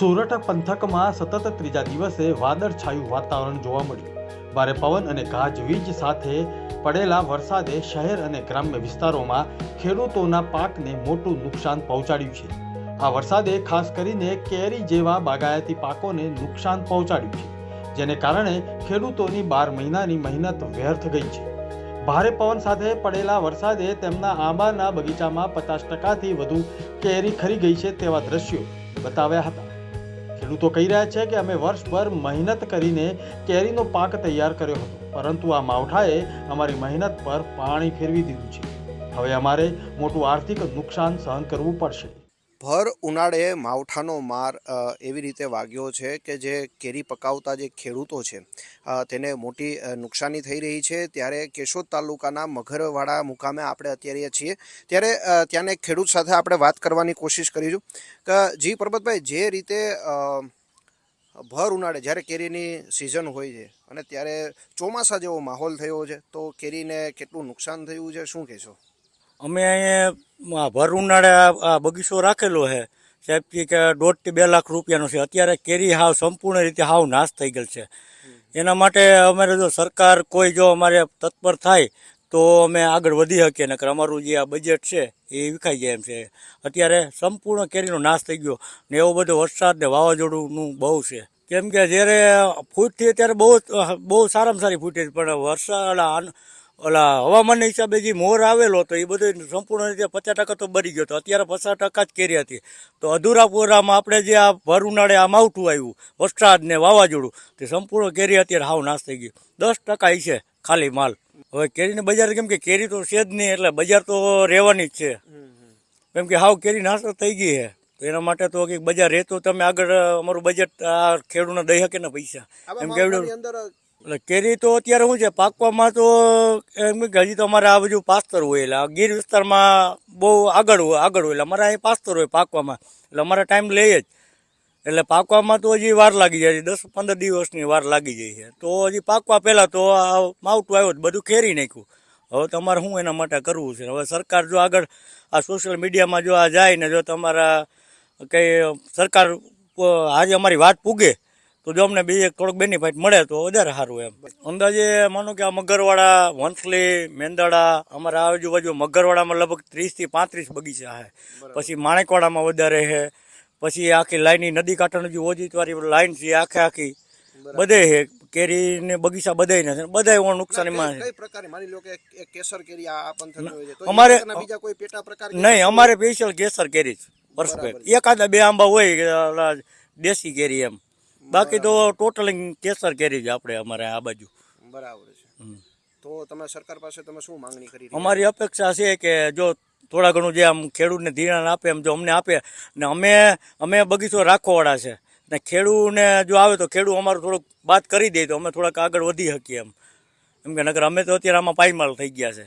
સોરઠ પંથકમાં સતત ત્રીજા દિવસે વાદળછાયું વાતાવરણ જોવા મળ્યું. ભારે પવન અને ગાજવીજ સાથે પડેલા વરસાદે શહેર અને ગ્રામ્ય વિસ્તારોમાં ખેડૂતોના પાકને મોટું નુકસાન પહોંચાડ્યું છે. આ વરસાદે ખાસ કરીને કેરી જેવા બાગાયતી પાકોને નુકસાન પહોંચાડ્યું છે, જેને કારણે ખેડૂતોની બાર મહિનાની મહેનત વ્યર્થ ગઈ છે. ભારે પવન સાથે પડેલા વરસાદે તેમના આંબાના બગીચામાં પચાસ ટકાથી વધુ કેરી ખરી ગઈ છે તેવા દ્રશ્યો બતાવ્યા હતા. ખેડૂતો કહી રહ્યા છે કે અમે વર્ષભર મહેનત કરીને કેરીનો પાક તૈયાર કર્યો હતો. પરંતુ આ માવઠાએ અમારી મહેનત પર પાણી ફેરવી દીધું છે. હવે અમારે મોટું આર્થિક નુકસાન સહન કરવું પડશે. ભર ઉનાળે માવઠાનો માર એવી રીતે વાગ્યો છે કે જે કેરી પકાવતા જે ખેડૂતો છે તેને મોટી નુકસાની થઈ રહી છે. ત્યારે કેશોદ તાલુકાના મઘરવાડા મુકામે આપણે અત્યારે છીએ. ત્યારે ત્યાંને ખેડૂત સાથે આપણે વાત કરવાની કોશિશ કરીશું કે જી પરબતભાઈ, જે રીતે ભર ઉનાળે, જ્યારે કેરીની સિઝન હોય છે અને ત્યારે ચોમાસા જેવો માહોલ થયો છે, તો કેરીને કેટલું નુકસાન થયું છે, શું કહેશો? અમે અહીંયા ભર ઉનાળે આ બગીચો રાખેલો છે. સાહેબથી કે દોઢથી બે લાખ રૂપિયાનો છે. અત્યારે કેરી હાવ સંપૂર્ણ રીતે હાવ નાશ થઈ ગયેલ છે. એના માટે અમારે જો સરકાર કોઈ જો અમારે તત્પર થાય તો અમે આગળ વધી શકીએ, નકર અમારું જે આ બજેટ છે એ વિખાઈ જાય એમ છે. અત્યારે સંપૂર્ણ કેરીનો નાશ થઈ ગયો ને એવો બધો વરસાદ ને વાવાઝોડુંનું બહુ છે. કેમ કે જ્યારે ફૂટથી ત્યારે બહુ બહુ સારામાં સારી ફૂટી પણ વરસાદ ઓલા હવામાનના હિસાબે જે મોર આવેલો હતો એ બધો સંપૂર્ણ રીતે પચાસ ટકા તો બરી ગયો હતો. અત્યારે પચાસ ટકા જ કેરી હતી. તો અધૂરા પોરામાં આપણે જે આ ભર ઉનાળે આ માવઠું આવ્યું વરસાદ ને વાવાઝોડું તે સંપૂર્ણ કેરી અત્યારે હાવ નાશ થઈ ગયું દસ ટકા છે ખાલી માલ. હવે કેરીને બજાર કેમ કે કેરી તો છે જ નહીં એટલે બજાર તો રહેવાની જ છે. કેમ કે હાવ કેરી નાશ થઈ ગઈ છે તો એના માટે તો કંઈક બજાર રહેતો તમે આગળ અમારું બજેટ આ ખેડૂતને દઈ શકે ને પૈસા. એમ કે અંદર એટલે કેરી તો અત્યારે શું છે, પાકવામાં તો એમ હજી તો અમારે આ બધું પાસ્તર હોય એટલે ગીર વિસ્તારમાં બહુ આગળ હોય આગળ હોય એટલે અમારે અહીં પાસ્તર હોય પાકવામાં. એટલે અમારે ટાઈમ લઈએ જ. એટલે પાકવામાં તો હજી વાર લાગી જાય છે, દસ પંદર દિવસની વાર લાગી જાય છે. તો હજી પાકવા પહેલાં તો આ માવટું આવ્યું બધું ખેરી નાખ્યું. હવે તમારે શું એના માટે કરવું છે? હવે સરકાર જો આગળ આ સોશિયલ મીડિયામાં જો આ જાય ને જો તમારા કંઈ સરકાર આજે અમારી વાત પૂગે તો જો અમને બીજે થોડોક બેનિફિટ મળે તો વધારે સારું એમ. અંદાજે માનો કે આ મગરવાડા વંથલી મેંદાડા અમારા આજુબાજુ મગરવાડામાં લગભગ ત્રીસથી પાંત્રીસ બગીચા છે. પછી માણેકવાડામાં વધારે છે. પછી આખી લાઈનની નદી કાંઠાનું જે ઓજીતવારી લાઈન છે આખે આખી બધે છે. કેરી ને બગીચા બધાય નથી. બધા નુકસાનીમાં એક અમારે- નહીં અમારે સ્પેશિયલ કેસર કેરી જ પરફેક્ટ એકાદા બે આંબા હોય દેશી કેરી એમ. બાકી તો ટોટલિંગ કેસર કેરી છે આપણે અમારે આ બાજુ. બરાબર છે. તો તમે સરકાર પાસે તમે શું માંગણી કરી અમારી અપેક્ષા છે કે જો થોડા ઘણું જે આમ ખેડૂતને ધિરાણ આપે એમ જો અમને આપે ને અમે અમે બગીચો રાખવાવાળા છે. ને ખેડૂને જો આવે તો ખેડૂત અમારું થોડુંક વાત કરી દે તો અમે થોડાક આગળ વધી શકીએ એમ. એમ કે નગર અમે તો અત્યારે આમાં પાયમાલ થઈ ગયા છે.